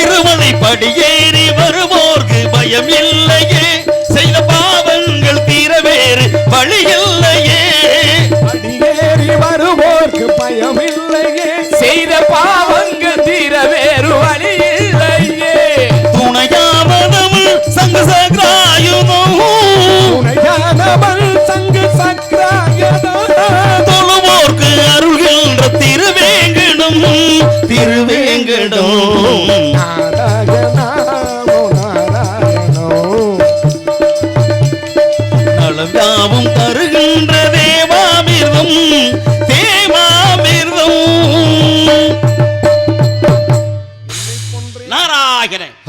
திருமலை படியேறி வருவோர்க்கு பயமில்லையே. செய்த பாவங்கள் தீர வேறு வழியில்லையே. படியேறி வருவோர்க்கு பயமில்லையே. செய்த பாவங்கள்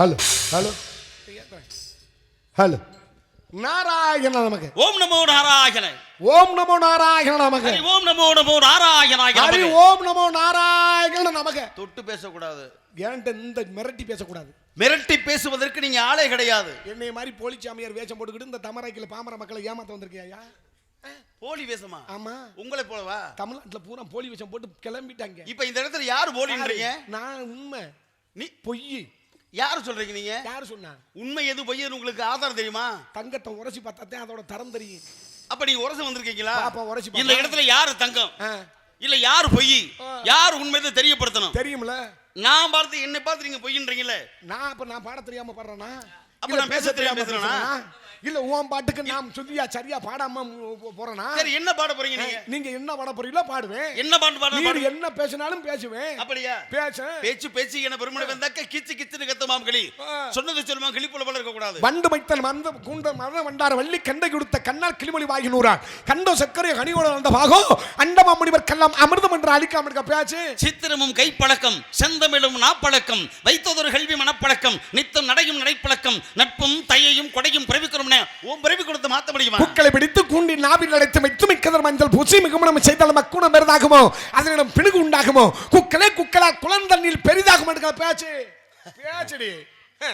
ஹலோ ஹலோ ஹலோ நாராயண நமக்கு ஓம் நமோ நாராயண. ஓம் நமோ நாராயண நமக்கு ஓம் நமோ நமோ ஹரி நமக. ஓம் நமோ நாராயண நமக்கு தொட்டு பேசக்கூடாது. ஏன்ட்ட இந்த மிரட்டி பேசக்கூடாது. மிரட்டி பேசுவதற்கு நீங்க ஆளே கிடையாது. என்னை மாதிரி போலிச்சாமியார் வேஷம் போட்டுக்கிட்டு இந்த தமராக்கில பாமர மக்களை ஏமாத்த வந்திருக்கியா போலி வேஷமா? ஆமா. உங்களை போலவா? தமிழ்நாட்டுல பூரா போலி வேஷம் போட்டு கிளம்பிட்டாங்க. இப்ப இந்த இடத்துல யாரு போலின்றீங்க? நான் உண்மை. நீ பொய். யாரு சொல்றீங்க நீங்க? யாரு சொன்னா? உண்மை எது பொய் எது உங்களுக்கு ஆதாரம் தெரியுமா? தங்கத்தை உரைச்சி பார்த்தாதான் அதோட தரம் தெரியும். அப்ப நீங்க உரசு வந்திருக்கீங்களா? பாப்பா, உரசி இந்த. இடத்துல யாரு தங்கம்? இல்ல யாரு பொய். யார் உண்மையை தெரியப்படுத்தணும்? தெரியும்ல. நான் பார்த்து என்னை பார்த்து நீங்க பொய்ன்றீங்கல்ல? நான் அப்ப நான் பாட தெரியாம பாடுறேனா? அப்ப நான் பேச தெரியாம பேசுறேனா? இல்ல உன் பாட்டுக்கு நான் சொல்லியா சரியா பாடாம போறேனா? சரி என்ன பாட போறீங்க நீங்க? நீங்க என்ன பாட போறீங்களோ பாடுவேன். என்ன பாட்டு பாட நீர் என்ன பேசினாலும் பேசுவேன். அப்படியா? பேச. பேச்சு பேச்சு என்ன பெருமனை வந்தாக்க கிச்சு கிச்சுன்னு கத்துமாம் கிளி. சொன்னது சொல்லுமா கிளி போல போல இருக்க கூடாது. வண்டு மைத்தன் மந்த கூண்ட மத வண்டார வள்ளி கண்டை கொடுத்த கண்ணால் கிளிமொழி வாகி நூறான் கண்டோ சக்கரை கனியோட வந்த பாகோ அண்டமா முனிவர் கல்லாம் அமிர்தம் என்று அழிக்காம இருக்க பேச்சு. சித்திரமும் கைப்பழக்கம் செந்தமிழும் நாப்பழக்கம் வைத்ததொரு கல்வி மனப்பழக்கம் நித்தம் நடையும் நடைப்பழக்கம் நட்பும் தையையும் கொடையும் பிறவிக்கிறோம் பிறவி கொடுத்து மாத்த முடியுமா? புக்களை பிடித்து கூண்டி நாவில் அடைத்து மெத்து மிக்கதர் மஞ்சள் பூசி மிகுமணம் செய்தால் மக்குணம் பெரிதாகுமோ? அதனிடம் பிணுகு உண்டாகுமோ? குக்களே குக்களா குளந்தண்ணில் பெரிதாகும் எடுக்கிற பேச்சு பேச்சுடி. ஹ,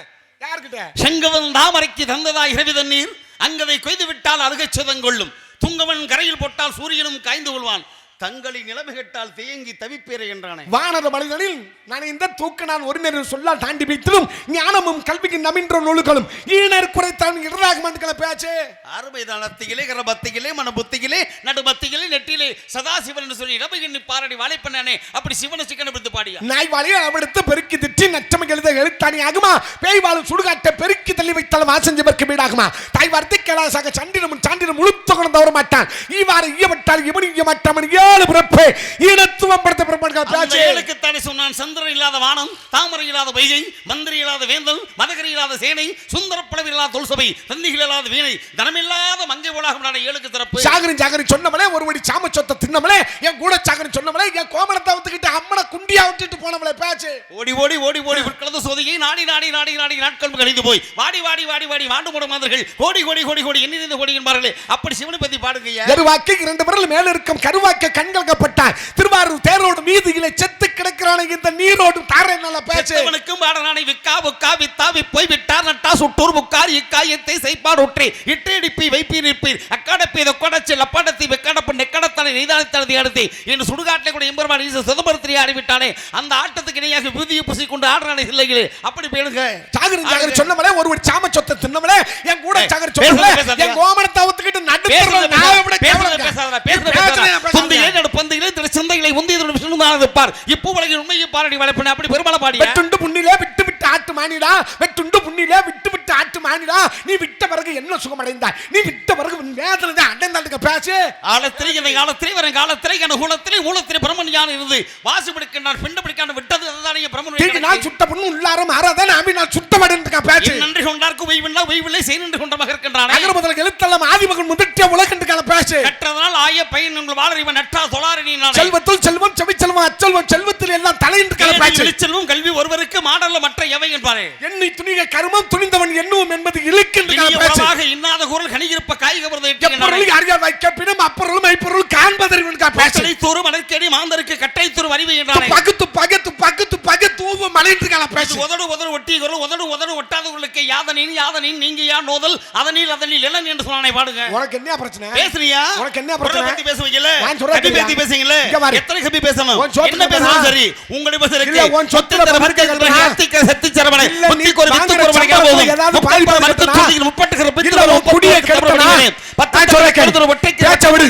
யார்கிட்ட? செங்கவன் தாமரைக்கு தந்ததாய் இரவி தண்ணீர் அங்கதை கொய்து விட்டால் அருகச் சுதங்கொள்ளும். துங்கவன் கரையில் போட்டால் சூரியனும் காய்ந்து கொள்வான். தங்களை நிலைமை கெட்டால் தேங்கி தவிப்பேரே என்றானே. வானர மனிதனில் நான் இந்த தூக்க நான் ஒரு நேரம் சொல்லால் தாண்டி வைத்திலும் ஞானமும் கல்விக்கு நமின்ற நூல்களும் ஈனர் குறைத்தான் இடராகும் எடுக்கிற பேச்சு அருமை தளத்திலே கரபத்தியிலே மன புத்தியிலே நடு பத்தியிலே நெட்டிலே சதாசிவன் என்று சொல்லி இடமை எண்ணி பாரடி வாழைப்பண்ணானே. அப்படி சிவனை சிக்கன பிடித்து பாடியா? நாய் வாழையை அவடுத்து பெருக்கி திட்டி நச்சமை எழுத எழுத்தாணி ஆகுமா? பேய் வாழும் சுடுகாட்டை பெருக்கி தள்ளி வைத்தாலும் ஆசஞ்சவர்க்கு வீடாகுமா? தாய் வார்த்தை கேளாசாக சண்டினமும் சாண்டினும் உளுத்த கொண்டு வர மாட்டான். ஈவாறு ஈயப்பட்டால் இவனி ஈய மாட்டான் ஏழு பிறப்பு ஈனத்துவம் படுத்த பிறப்பாடுகள் அந்த பேச்சு ஏழுக்குத்தானே சொன்னான். சந்திரன் இல்லாத வானம் தாமரை இல்லாத வைகை மந்திரி இல்லாத வேந்தல் மதகரி இல்லாத சேனை சுந்தர பழவி இல்லாத தொல்சபை தந்திகள் இல்லாத வீணை தனமில்லாத மங்கை உலகம் நாட ஏழுக்கு திறப்பு. சாகரி சாகரி சொன்னவளே ஒரு வடி சாம சொத்தை தின்னவளே என் கூட சாகரி சொன்னவளே என் கோமணத்தை ஒத்துக்கிட்டு அம்மனை பேச்சு ஓடி ஓடி ஓடி ஓடி. உட்கலந்து சோதியை நாடி நாடி நாடி நாடி நாட்கள் கழிந்து போய். வாடி வாடி வாடி வாடி. வாண்டு மூட மாதர்கள் கோடி கோடி கோடி கோடி எண்ணிருந்து கோடி என்பார்களே? அப்படி சிவனை பத்தி பாடுங்கய்யா. எருவாக்கை இரண்டு விரல் மேல இருக்கும் கருவாக்க கண்கள்கப்பட்டான் திருவாரூர் தேரோடு மீதியிலே செத்து கிடக்கிறான இந்த நீரோடு தாரை நல்ல பேச்சு. செத்தவனுக்கும் பாடனானை விக்கா புக்கா வித்தா விப்போய் விட்டார். நட்டா சுட்டூர் புக்கார் இக்காயத்தை செய்ப்பாடு ஒற்றே. இட்டேடிப்பி வைப்பீர் நிற்பீர் அக்காடப்பி கொடச்சி லப்பாடத்தை வெக்காடப்பு நெக்கடத்தனை நெய்தானத்தனதி அடுத்து. என்று சுடுகாட்டிலே கூட எம்பெருமான் ஈச சிதம்பரத்திலே ஆடிவிட்டானே. அந்த ஆட்டத்துக்கு இணையாக விருதியை பூசிக்கொண்டு ஆடுறானே இல்லைங்களே அப்படி பேணுங்க சாகரி சாகரி சொன்னவளே ஒரு சாம சொத்தை தின்னவளே என் கூட சாகரி பேசாதயா? என் கோமணத்தை ஒத்துக்கிட்டு நடுத்தர நான் எப்படி பேசுறது? பேசாதடா, பேசுறது. பேசாதே. தொந்தையிலே நடு பந்தையிலே திரு சிந்தைகளை உந்தியதோடு விஷ்ணுதான் இருப்பார் இப்போ உலகின் உண்மையை பாரடி வளர்ப்பின அப்படி பெருமள பாடிய வெட்டுண்டு புண்ணிலே விட்டு விட்டு ஆட்டு மானிடா வெட்டுண்டு புண்ணிலே விட்டு ஆட்டு மானிடா. நீ விட்ட பிறகு என்ன சுகம் அடைந்தாய் நீ விட்ட பிறகு வேதனை தான் அடைந்தாளுங்க பேச்சு ஆழத்திலே இந்த காலத்திலே வரும் காலத்திலே என குலத்திலே மூலத்திலே பிரம்மன் இருந்து வாசி பிடிக்கின்றான் பிண்ட பிடிக்கான விட்டது அதுதான் தீக்கு பிரம்மன் நான் சுட்ட பொண்ணு உள்ளாரம் ஆறாதான் அபி நான் மாட்டேன் பேச்சு. நன்றி கொண்டார்க்கு ஒய்வில்லா ஒய்வில்லை செய் நின்று கொண்ட மகர்க்கின்றானே. அகர முதல் எழுத்தெல்லாம் ஆதிமகன் முதற்றிய உலகண்டுக்கான பேச்சு. கற்றதனால் ஆய பையன் உங்கள் வாழறிவன் நற்றா தொழாரணி நாளை செல்வத்துள் செல்வம் செவி செல்வம் அச்செல்வம் செல்வத்தில் எல்லாம் தலை மலையின் கல கேள்வி பேச்சு. வெளிச்செல்வம் கல்வி ஒருவருக்கு மாடல்ல மற்ற எவை என்பாரே. எண்ணி துணிக கருமம் துணிந்தவன் எண்ணுவோம் என்பது இழுக்கின்ற கல இனிய பேச்சு. உறவாக இன்னாத குரல் கணிகிருப்ப காய்க விரதம் எப்பொருளுக்கு அறியா வைக்க அப்பொருளும் மெய்ப்பொருள் காண்பதறிவன் கா பேச்சு. கட்டளை தூறு மலர்க்கேடி மாந்தருக்கு கட்டை தூறு அறிவு என்றானே பகுத்து பகத்து பகுத்து மலையின் கல இது பேச்சு உதடு உதடு ஒட்டி குரல் உதடு உதடு ஒட்டாதவர்களுக்கு யாதனின் யாதனின் நீங்க யா நோதல் அதனில் அதனில் இளன் என்று சொன்னானே பாடுங்க உனக்கு என்ன பிரச்சனை பேசுறியா உனக்கு என்ன பிரச்சனை? பத்தி நான் சொல்றேன் கபி? பத்தி பாரு. எத்தனை கபி பேசணும் என்ன பேசணும்? சரி உங்களை பேசுறதுக்கு இல்ல, உன் சொத்துல தர பறிக்க மறுக்க சொல்றா? அத்திக்க சத்தி நீ முத்திக்கு ஒரு வித்து ஒரு மணிக்கா போதும் ஏதாவது முப்பது பாதி பாதி மறுத்து எடுத்தனா? தூக்கிட்டு முப்பட்டு கிற பித்து இல்ல, உன் குடியை கெடுத்தனா? நான் சொல்றேன் கேளு. பேச்ச விடு.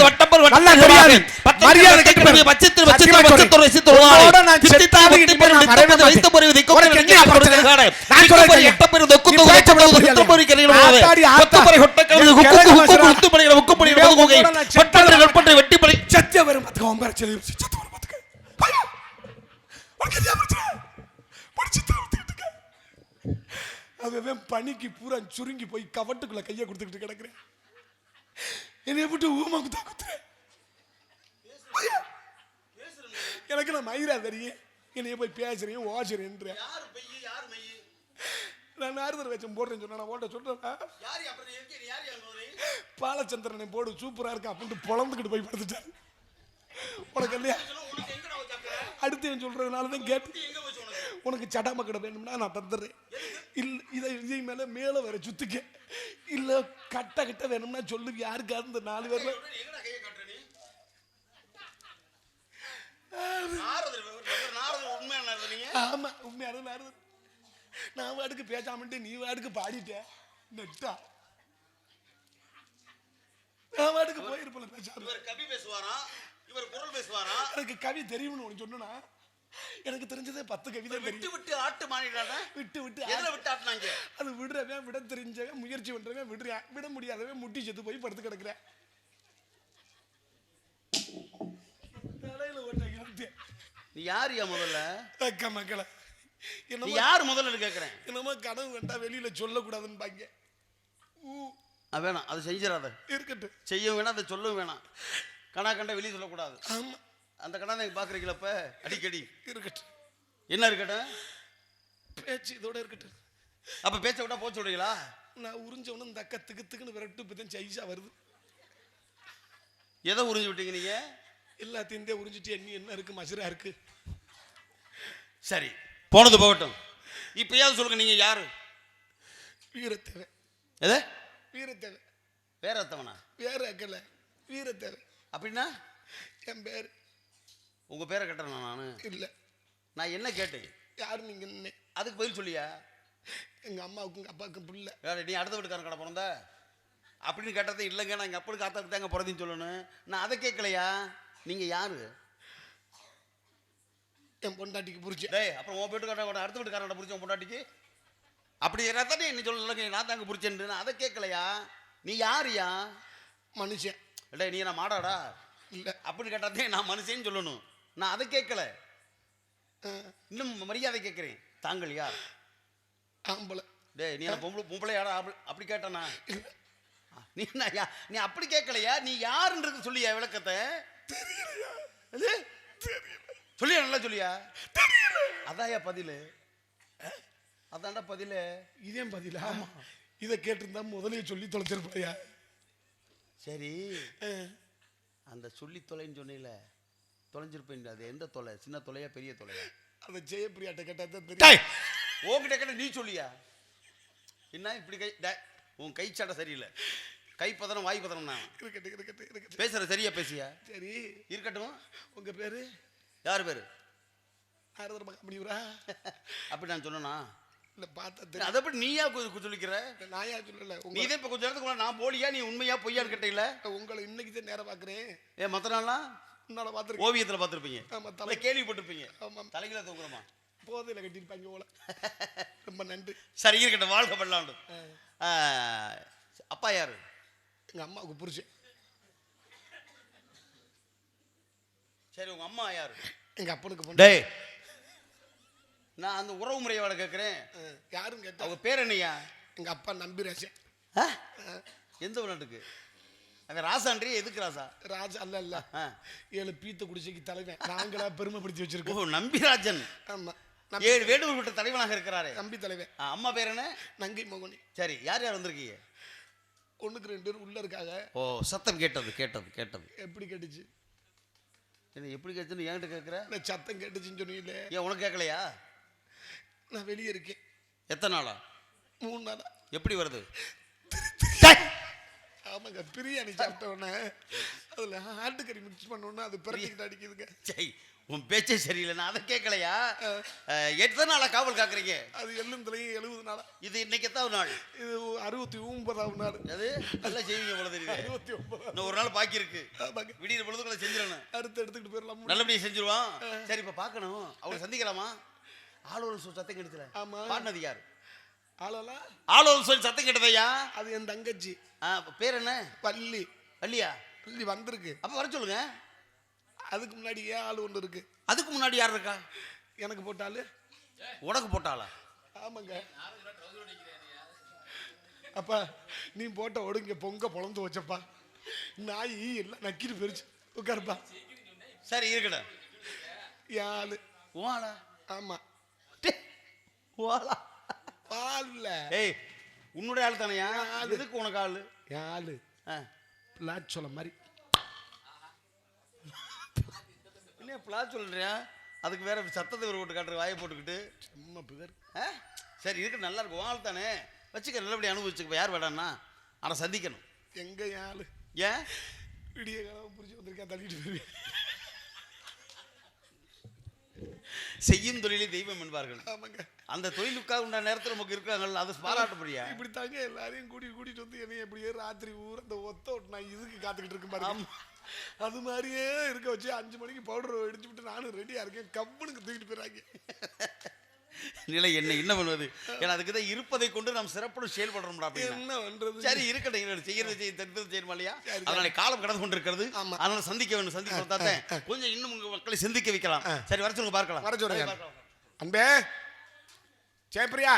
நல்லா தெரியாது. மரியாதை கெட்டு போயிரு. வச்சித்து இனிமே நான் வரவே மாட்டேன். உனக்கு என்ன பிரச்சனை? நான் சொல்றேன் கேளு. நீ பேச்ச விட முடியாது. ஆத்தாடி, ஆத்தா. வெட்டி பறி சத்திய வரும் சத்திய உனக்கு என்ன பிரச்சனை? படிச்சு தரத்துக்கிட்டு அவன் பனிக்கு பூரா சுருங்கி போய் கவட்டுக்குள்ள கையை கொடுத்துக்கிட்டு கிடக்குறேன். என்னைய விட்டு ஊமா குத்தா குத்துறேன் எனக்கு நான் மயிரா தெரியும்? என்னைய போய் பேசுறேன் ஓசுறேன்ற நான் நாரதர் வச்சம் போடுறேன்னு சொன்னா நான் ஓட்ட சொல்றேன் பாலச்சந்திரனை போடு சூப்பரா இருக்கு அப்படின்னு பொழந்துக்கிட்டு போய் படுத்துட்டாரு. உனக்கு இல்லையா? அடுத்து என் சொல்றதுனால தான் கேட்டு உனக்கு சடாம கடை வேணும்னா நான் தந்துடுறேன். இல்ல இதை இதை மேல மேல வேற சுத்துக்க. இல்ல கட்ட கிட்ட வேணும்னா சொல்லு யாருக்காவது நாலு பேர்ல. ஆமா உண்மையான நாரதர். நான் வாடுக்கு பேசாமட்டு நீ வாடுக்கு பாடிட்ட நெட்டா. நான் வாடுக்கு போயிருப்பல பேசாம. கவி பேசுவாரா? இவர் குரல் பேசுவாரா? எனக்கு கவி தெரியும்னு உனக்கு சொன்னா எனக்கு தெரிஞ்சதே பத்து கவிதை விட்டு விட்டு ஆட்டு மாறிடானா விட்டு விட்டு எதுல விட்டு ஆட்டுனாங்க? அது விடுறவன் விட தெரிஞ்சவன் முயற்சி பண்றவன் விடுறான். விட முடியாதவன் முட்டி செத்து போய் படுத்து கிடக்குறேன். நீ யாரியா முதல்ல? அக்கா மக்களை நீ யார் முதல்ல கேக்குறேன்? என்னமோ கனவு கண்டா வெளியில சொல்லக்கூடாதுன்னு பாங்க வேணாம் அது செஞ்சிடாத. இருக்கட்டும். செய்யவும் வேணாம் அதை சொல்லவும் வேணாம். கணா கண்ட வெளியே சொல்லக்கூடாது. ஆமா. அந்த கணா நீங்க பாக்குறீங்களா இப்ப அடிக்கடி. இருக்கட்டும். என்ன இருக்கட்டும்? பேச்சு இதோட இருக்கட்டும். அப்ப பேச்ச விட்டா போச்சு விடுறீங்களா நான் உறிஞ்சவனும் இந்த அக்கா திக்கு திக்குன்னு விரட்டு இப்பதான் சைஸா வருது. எதை உறிஞ்சு விட்டீங்க நீங்க? எல்லாத்தையும் உறிஞ்சிட்டு எண்ணி என்ன இருக்கு? மசுரா இருக்கு. சரி போனது போகட்டும். இப்பயாவது சொல்லுங்க நீங்க யாரு? வீரத்தேவை. எது? வீரத்தேவை. வேற ஒருத்தவனா? வேற அக்கல. வீரத்தேவை. அப்படின்னா? என் பேர். உங்க பேரை கட்டுறேன் நானு? இல்ல. நான் என்ன கேட்டேன்? யாரு நீங்க? அதுக்கு பதில் சொல்லியா? எங்க அம்மாவுக்கும் எங்க அப்பாவுக்கும் புள்ள. வேற நீ அடுத்த வீட்டுக்காரன் கடை பிறந்த அப்படின்னு கேட்டதே இல்லைங்க நான் எங்கள் அப்பனுக்கு ஆத்தாக்கு தாங்க பிறந்தேன்னு சொல்லணும். நான் அதை கேட்கலையா? நீங்க யாரு? என் பொண்டாட்டிக்கு புரிச்சு டேய் அப்புறம் உன் வீட்டுக்காரன் அடுத்த வீட்டுக்காரன் பிடிச்ச உன் பொண்டாட்டிக்கு? அப்படி தானே என்ன சொல்லல நான் தாங்க பிடிச்சேன்னு நான் அதை கேட்கலையா? நீ யாருயா? மனுஷன். டேய் நீ நான் மாடாடா? இல்ல. அப்படின்னு கேட்டாதே நான் மனுஷன்னு சொல்லணும். நான் அதை கேட்கல. இன்னும் மரியாதை கேட்குறேன். தாங்கள் யார்? ஆம்பளை. டேய் நீ என்ன பொம்பளை பொம்பளை யாரா? அப்படி கேட்டானா? இல்ல. நீ என்ன யா- நீ அப்படி கேட்கலையா? நீ யாருன்றது சொல்லியா விளக்கத்தை? எது? சொல்லியா நல்லா சொல்லியா? அதான்யா பதிலு. அதான்டா பதிலு. இதே பதிலா? இதை கேட்டிருந்தா முதலே சொல்லி தொலைச்சிருப்பாயா? சரி. அந்த சொல்லி தொலைன்னு சொன்னீல தொலைஞ்சிருப்பேன் அது எந்த தொலை? சின்ன தொலையா பெரிய தொலையா? அதை ஜெயப்பிரியாட்ட கேட்டா தான் தெரியும். உன்கிட்ட கேட்ட நீ சொல்லியா? என்ன இப்படி கை உன் கை சட்டை சரியில்லை. கை பதனம் வாய் பதனம் தான் இருக்கட்டும் இருக்கட்டும் இருக்கட்டும். பேசுற சரியா பேசியா சரி. இருக்கட்டும். உங்க பேரு? யார் பேரு? பக்கம் முடிவுரா அப்படி நான் சொன்னனா? இல்ல பார்த்தா தெரியும். அதை எப்படி நீயா சொல்லிக்கிற? நான் ஏன் சொல்லல? நீ இதே இப்போ கொஞ்ச நேரத்துக்கு நான் போலியா நீ உண்மையா பொய்யான்னு கேட்டீங்கள உங்களை இன்னைக்கு தான் நேரம் பாக்குறேன். ஏன் மற்ற நாள்லாம் உன்னால பாத்துருக்கேன். ஓவியத்தில் பார்த்துருப்பீங்க ஆமா இல்லை தலை கேள்விப்பட்டிருப்பீங்க. ஆமா தலைகளை தூங்குறோமா? போதையில கட்டியிருப்பாங்க போல ரொம்ப நன்றி. சரி இருக்கட்டும் வாழ்க்கை பல்லாண்டு அப்பா யாரு? எங்க அம்மாவுக்கு புரிச்சேன் சரி உங்க அம்மா யாரு? எங்க அப்பனுக்கு பொண்ணு டேய். நான் அந்த உறவு முறையோட கேட்குறேன் யாரும் கேட்டா? அவங்க பேர் என்னையா எங்க அப்பா நம்பிராசன் ஆ? எந்த நாட்டுக்கு அவன் ராசான்றி எதுக்கு ராசா? ராஜா அல்ல இல்ல ஆ. ஏழு பீத்த குடிசைக்கு தலைவன். நாங்களா பெருமைப்படுத்தி ஓ வச்சிருக்கோம் நம்பிராஜன். ஆமா. நம்பி ஏழு வேடுவர் விட்ட தலைவனாக இருக்கிறாரே. நம்பி தலைவன். அம்மா பேர் என்ன? நங்கை மோகனி. சரி யார் யார் வந்திருக்கீங்க? ஒண்ணுக்கு ரெண்டு பேர் உள்ள இருக்காங்க. ஓ சத்தம் கேட்டது கேட்டது கேட்டது. எப்படி கேட்டுச்சு? என்ன எப்படி கேட்டுன்னு என்கிட்ட கேட்குற? நான் சத்தம் கேட்டுச்சுன்னு சொன்னீங்களே ஏன் உனக்கு கேட்கலையா? நான் வெளியே இருக்கேன். எத்தனை நாளா? மூணு நாளா. எப்படி வருது? ஆமாங்க பிரியாணி சாப்பிட்ட உடனே அதுல ஆட்டுக்கறி மிக்ஸ் பண்ண உடனே அது பிறக்கிட்டு அடிக்குதுங்க. சரி உன் பேச்சே சரியில்லை. நான் அதை கேட்கலையா? எத்தனை நாளா காவல் காக்குறீங்க? அது எள்ளும் தலையும் எழுபது நாளா? இது இன்னைக்கு எத்தாவது நாள்? இது அறுபத்தி ஒன்பதாவது நாள். அது? நல்லா செய்வீங்க போல தெரியுது. அறுபத்தி இன்னும் ஒரு நாள் பாக்கி இருக்கு. ஆமாங்க விடிய பொழுதுக்குள்ள செஞ்சிடணும். அடுத்து எடுத்துக்கிட்டு போயிடலாம். நல்லபடியா செஞ்சிருவான் சரி இப்ப பார்க்கணும் அவளை சந்திக்கலாமா? ஆளோல் சொல் சத்தம் கெடுத்துல. பாடினது யார்? ஆளோல் சொல் சத்தம் கெட்டதையா அது என் தங்கச்சி. பேர் என்ன? பள்ளி வள்ளியா பள்ளி வந்திருக்கு. அப்ப வர சொல்லுங்க. அதுக்கு முன்னாடி ஏன் ஆள் ஒன்று இருக்கு? அதுக்கு முன்னாடி யார் இருக்கா? எனக்கு போட்டாலு உனக்கு போட்டாளா? ஆமாங்க. அப்பா நீ போட்ட ஒடுங்க பொங்க பொழந்து வச்சப்பா. நாய் எல்லாம் நக்கிட்டு போயிருச்சு. உட்காருப்பா. சரி இருக்கட்டும். என் ஆளு. ஓலா ஆமா. ஓலா ஆள்? இல்ல. ஏய் உன்னுடைய ஆள் தானையா எதுக்கு உனக்கு ஆளு? என் ஆளு. பிளாட் சொல்ல மாதிரி. இல்லையா பிளா சொல்றியா? அதுக்கு வேற சத்தத்தை வேற போட்டு காட்டுற வாயை போட்டுக்கிட்டு. செம்ம பிதர் ஆ? சரி இருக்கு நல்லா இருக்கும் ஆள் தானே? வச்சுக்க நல்லபடியா அனுபவிச்சுக்க யார் வேடான்னா? ஆனால் சந்திக்கணும். எங்க என் ஆளு? ஏன்? விடிய காலம் புரிஞ்சு வந்திருக்கேன் தள்ளிட்டு போயிருவேன் செய்யும் தொழிலே தெய்வம் என்பார்கள். ஆமாங்க. அந்த தொழிலுக்காக உண்டான நேரத்தில் நமக்கு இருக்காங்கல்ல அது பாராட்டுப்படியா இப்படி தாங்க எல்லாரையும் கூட்டி கூட்டிட்டு வந்து என்னைய எப்படியே ராத்திரி ஊர் அந்த ஒத்த நான் இதுக்கு காத்துக்கிட்டு இருக்கேன் பாருங்க. அது மாதிரியே இருக்க வச்சு அஞ்சு மணிக்கு பவுடர் அடிச்சு விட்டு நானும் ரெடியா இருக்கேன். கம்பனுக்கு தூக்கிட்டு போயிறாங்க நிலை என்ன என்ன பண்ணுவது? ஏன்னா அதுக்கு தான் இருப்பதை கொண்டு நாம் சிறப்புடன் செயல்படுறோம்டா என்ன பண்றது? சரி இருக்கட்டும். செய்யறது செய்ய தெரிந்தது செய்யணுமா இல்லையா. அதனால காலம் கடந்து கொண்டிருக்கிறது. ஆமா. அதனால சந்திக்க வேண்டும் சந்திக்க வந்தாத்தேன் கொஞ்சம் இன்னும் உங்க மக்களை சிந்திக்க வைக்கலாம். சரி வர சொல்லுங்க பார்க்கலாம். வர சொல்லுங்க. அன்பே ஜெயபிரியா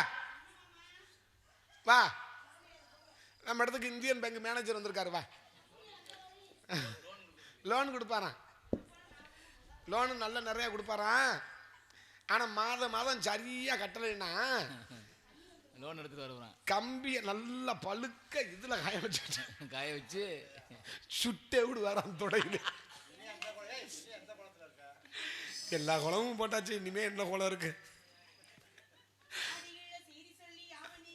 வா. நம்ம இடத்துக்கு இந்தியன் பேங்க் மேனேஜர் வந்திருக்காரு வா. லோன் கொடுப்பாராம். லோனு நல்ல நிறைய கொடுப்பாராம். ஆனா மாதம் மாதம் சரியா கட்டலைன்னா லோன் எடுத்துட்டு வருவேன் கம்பியை நல்லா பழுக்க இதுல காய வச்சுட்டு காய வச்சு. சுட்டே விடு வரான் தொடையில. எல்லா குளமும் போட்டாச்சு இனிமே என்ன குளம் இருக்கு?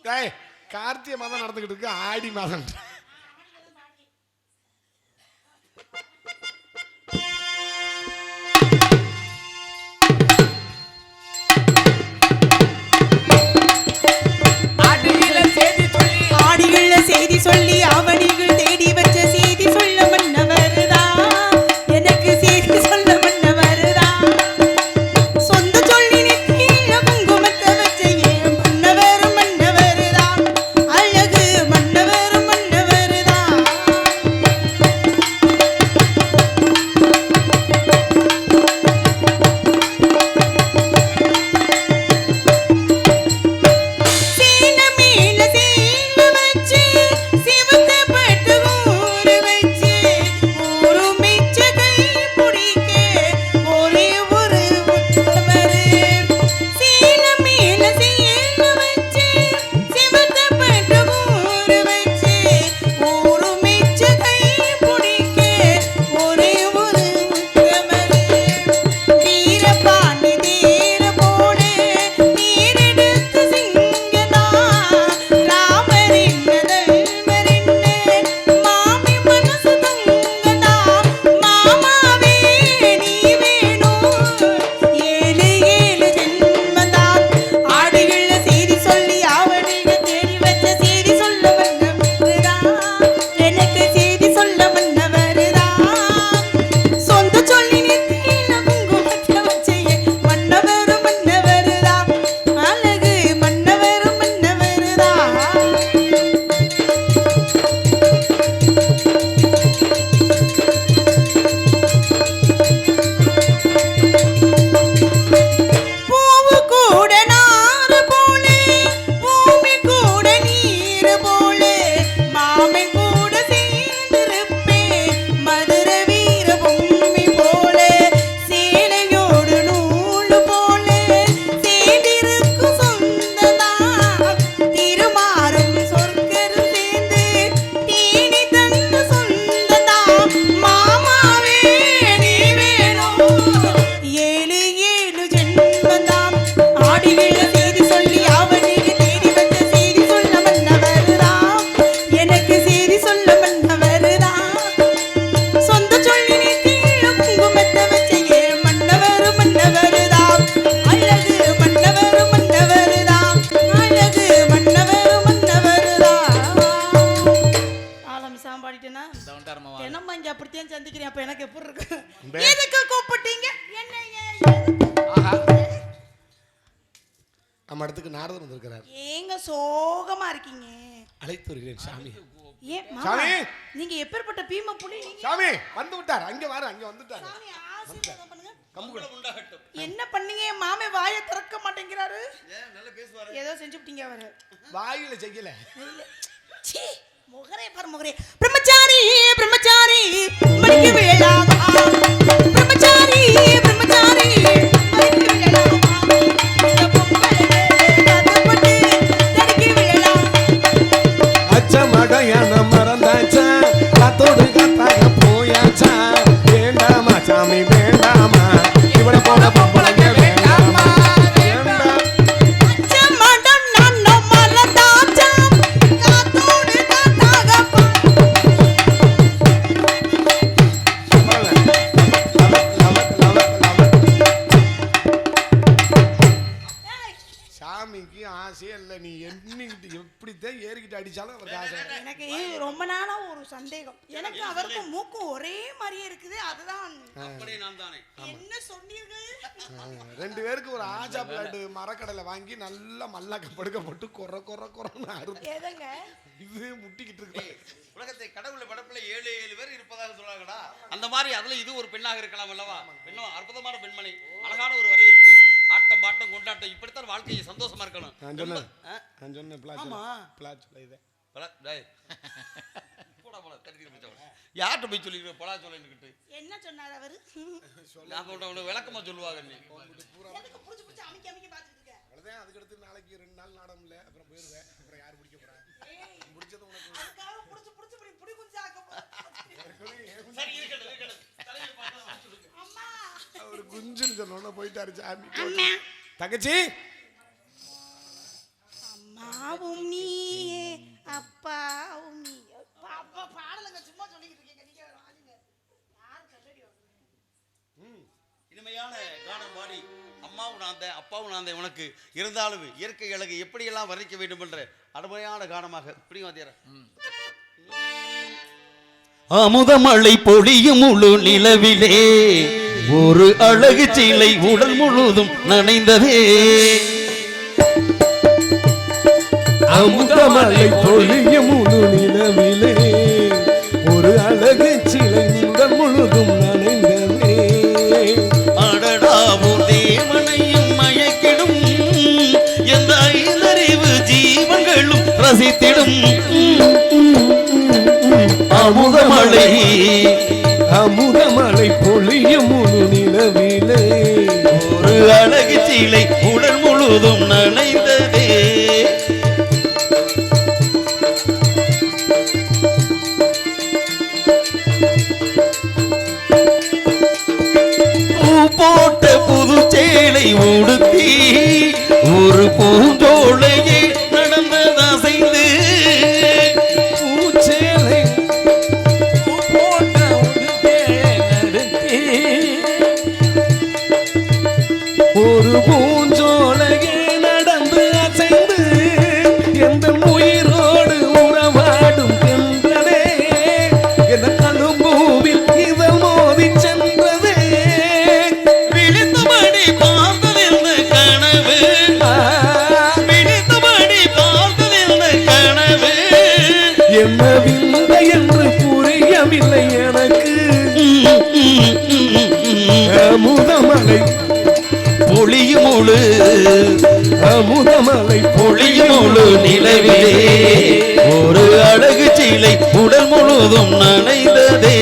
டேய் கார்த்திகை மாதம் நடந்துகிட்டு இருக்கு ஆடி மாதம் சொல்லி அவனிகள் நம்ம இடத்துக்கு நாரதர் வந்திருக்கிறார். ஏங்க சோகமா இருக்கீங்க. அழைத்து வருகிறேன் சாமி. ஏன் மாமா, சாமி. நீங்க எப்பேற்பட்ட பீம புலி? நீங்க சாமி வந்து விட்டார். அங்க வாரு அங்க வந்துட்டார். சாமி ஆசீர்வாதம் பண்ணுங்க. கம்பு என்ன பண்ணீங்க? என் மாமே வாயை திறக்க மாட்டேங்கிறாரு. ஏதோ செஞ்சு விட்டீங்க அவரு. வாயில செய்யல. சீ, முகரே பாரு முகரே. பிரம்மச்சாரி பிரம்மச்சாரி. காத்தோடு காத்தாக போயாச்சா வேண்டாமா சாமி வேண்டாமா சந்தேகம். எனக்கு அவருக்கும் மூக்கும் ஒரே மாதிரியே இருக்குது. அதுதான். அப்படியே நான் தானே என்ன சொன்னீர்கள்? ரெண்டு பேருக்கு ஒரு ஆஜா பிளாட்டு மரக்கடலை வாங்கி நல்லா மல்லாக்க படுக்க போட்டு கொர கொர கொரன்னு அறுத்து எதங்க? இது முட்டிக்கிட்டு இருக்கு. உலகத்தை கடவுள் படப்புல ஏழு ஏழு பேர் இருப்பதாக சொல்றாங்கடா. அந்த மாதிரி அதுல இது ஒரு பெண்ணாக இருக்கலாம் அல்லவா? பெண்ணும் அற்புதமான பெண்மணி. அழகான ஒரு வரவேற்பு. ஆட்டம் பாட்டம் கொண்டாட்டம். இப்படித்தான் வாழ்க்கையை சந்தோஷமா இருக்கணும். நான் சொன்னேன்? நான் சொன்னேன் பிளாச். பிளாச் இதை. போடா, போடா, தடுக்கி பிடிச்சவன். யார்கிட்ட போய் சொல்லிக்கிற பொலா சொல்லிக்கிட்டு என்ன சொன்னார் அவரு? நான் சொல்றேன் விளக்கமா சொல்லுவாங்க நீ. எனக்கு புடிச்சு புடிச்சு அமைக்க அமைக்க பாத்துட்டு இருக்கேன் அவ்வளோதான் அதுக்கடுத்து நாளைக்கு ரெண்டு நாள் நாடம் இல்லை அப்புறம் போயிடுவேன் அப்புறம் யார் பிடிக்க போறா? பிடிச்சது உனக்கு. அதுக்காக புடிச்சு புடிச்சு இப்படி புடி குஞ்சு ஆக்க போ- சரி இருக்கட்டும் இருக்கட்டும் தலையை பார்த்து அம்மா. அவர் குஞ்சுன்னு சொன்னோன்னு போயிட்டாரு சாமி. தங்கச்சி! அம்மாவும் நீயே அப்பாவும் நீ அப்பா, அப்பா பாடலங்க சும்மா சொல்லிக்கிட்டு இருக்கீங்க. நீங்க ஆளுங்க யார் கல்லடி இனிமையான கானம் பாடி அம்மாவும் நான் தான் அப்பாவும் நான் தான் உனக்கு. இருந்தாலும் இயற்கை அழகு எப்படியெல்லாம் வர்ணிக்க வேண்டும் என்ற அருமையான கானமாக. இப்படியும் வாத்தியார அமுதமழை பொழியும் முழு நிலவிலே ஒரு அழகு சீலை உடல் முழுதும் நனைந்ததே. அமுதமலை பொழிய முழு நிலவிலே ரசித்திடும் அமுதமழை அமுதமலை பொழிய முழு நிலவிலே. ஒரு அழகு சீலை உடல் முழுதும் நனைந்ததே. போட்ட புது சேலை உடுத்தி ஒரு பூஞ்சோலையே பொழியும் முழு அமுதமலை பொழியும் முழு நிலவிலே ஒரு அழகு சீலை உடல் முழுதும் நனைந்ததே.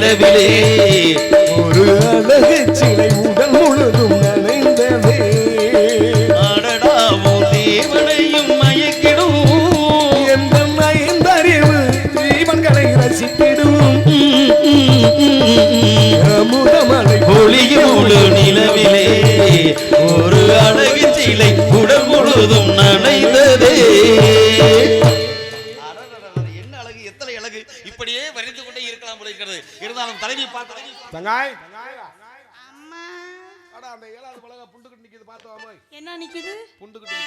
நிலவிலே. ஒரு அழகு சிலை உடல் முழுதும் நனைந்ததே. அடடா தேவனையும் மயக்கிடும். எந்த ஐந்தறிவு ஜீவன்களை ரசித்திடும் அமுதமலை ஒளியும் முழு நிலவிலே. ஒரு அழகு சிலை உடல் முழுதும் நனை ஏழாவது மிளகா புண்டுக்கிட்டு நிக்குது பாத்து என்ன நிக்குது? புண்டுகிட்டு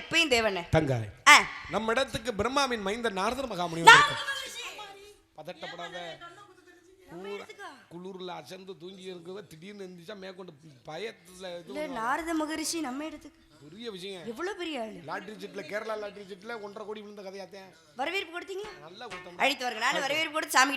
எப்பயும் தேவனே. தங்காய். நம்ம இடத்துக்கு பிரம்மாவின் மைந்த நாரதர் மகாமுனி பதட்டப்படாத. குளிர்ல அசந்து தூங்கி இருக்கிறத திடீர்னு இருந்துச்சா மேற்கொண்டு பயத்துல நாரத மகரிஷி நம்ம இடத்துக்கு. பெரிய விஷயம். எவ்வளவு பெரிய ஆளு. லாட்டரி சீட்ல கேரளா லாட்டரி சீட்ல ஒன்றரை கோடி விழுந்த கதையாத்தேன். வரவேற்பு கொடுத்தீங்க நல்லா கொடுத்தோம் அழித்து வருங்க நான் வரவேற்பு கொடுத்து சாமி